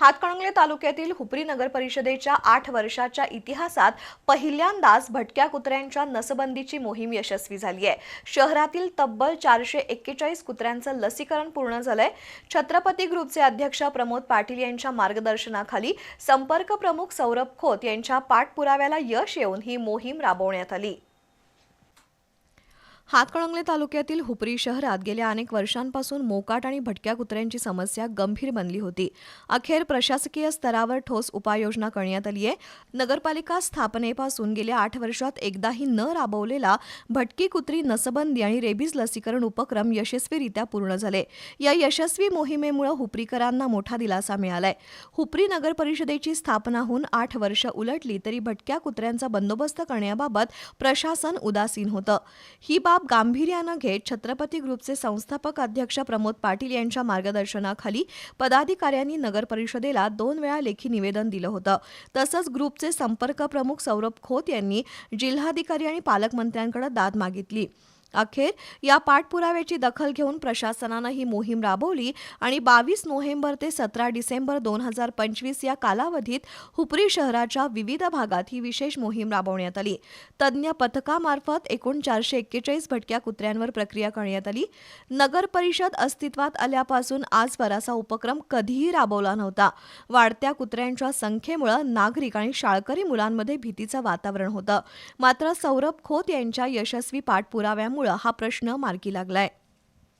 हातकणंगले तालुक्यातील हुपरी नगर परिषदेच्या आठ वर्षाच्या इतिहासात पहिल्यांदाच भटक्या कुत्र्यांच्या नसबंदीची मोहीम यशस्वी झाली आहे. शहरातील तब्बल चारशे एक्केचाळीस कुत्र्यांचं लसीकरण पूर्ण झालंय. छत्रपती ग्रुपचे अध्यक्ष प्रमोद पाटील यांच्या मार्गदर्शनाखाली संपर्क प्रमुख सौरभ खोत यांच्या पाठपुराव्याला यश येऊन ही मोहीम राबवण्यात आली. हातकळंगले तालुक्यातील हुपरी शहरात गेल्या अनेक वर्षांपासून मोकाट आणि भटक्या कुत्र्यांची समस्या गंभीर बनली होती. अखेर प्रशासकीय स्तरावर ठोस उपाययोजना करण्यात आली आहे. नगरपालिका स्थापनेपासून गेल्या आठ वर्षात एकदाही न राबवलेला भटकी कुत्री नसबंदी आणि रेबीज लसीकरण उपक्रम यशस्वीरित्या पूर्ण झाले. या यशस्वी मोहिमेमुळे हुपरीकरांना मोठा दिलासा मिळालाय. हुपरी नगर परिषदेची स्थापना होऊन आठ वर्ष उलटली तरी भटक्या कुत्र्यांचा बंदोबस्त करण्याबाबत प्रशासन उदासीन होतं. ही बाब गांभीर्यानं घेत छत्रपती ग्रुपचे संस्थापक अध्यक्ष प्रमोद पाटील यांच्या मार्गदर्शनाखाली पदाधिकाऱ्यांनी नगर परिषदेला दोन वेळा लेखी निवेदन दिलं होतं. तसंच ग्रुपचे संपर्क प्रमुख सौरभ खोत यांनी जिल्हाधिकारी आणि पालकमंत्र्यांकडे दाद मागितली. अखेर या पाठपुराव्याची दखल घेऊन प्रशासनानं ही मोहीम राबवली आणि बावीस नोव्हेंबर ते सतरा डिसेंबर दोन हजार पंचवीस या कालावधीत हुपरी शहराच्या विविध भागात ही विशेष मोहीम राबवण्यात आली. तज्ज्ञ पथकामार्फत एकूण चारशे एक्केचाळीस भटक्या कुत्र्यांवर प्रक्रिया करण्यात आली. नगर परिषद अस्तित्वात आल्यापासून आजवर असा उपक्रम कधीही राबवला नव्हता. वाढत्या कुत्र्यांच्या संख्येमुळे नागरिक आणि शाळकरी मुलांमध्ये भीतीचं वातावरण होतं. मात्र सौरभ खोत यांच्या यशस्वी पाठपुराव्यामुळे हा प्रश्न मार्गी लागलाय.